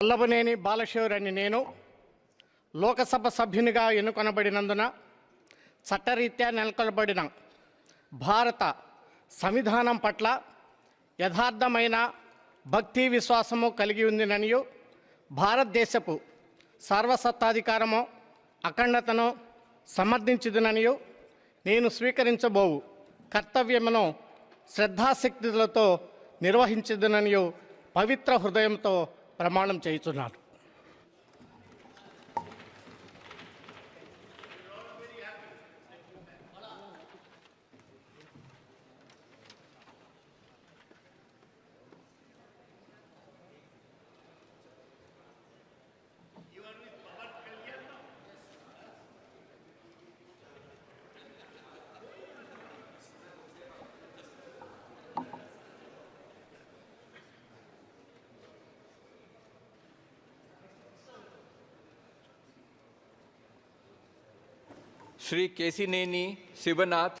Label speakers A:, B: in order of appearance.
A: వల్లభనేని బాలశివర్ అని నేను లోకసభ సభ్యునిగా ఎన్నుకొనబడినందున చట్టరీత్యా నెలకొల్పబడిన భారత సంవిధానం పట్ల యథార్థమైన భక్తి విశ్వాసము కలిగి ఉందిననియు భారతదేశపు సార్వసత్తాధికారము అఖండతను సమర్థించుదుననియు నేను స్వీకరించబోవు కర్తవ్యమును శ్రద్ధాశక్తులతో నిర్వహించదుననియు పవిత్ర హృదయంతో ప్రమాణం చేయుచున్నాను
B: श्री केसी नेनी शिवनाथ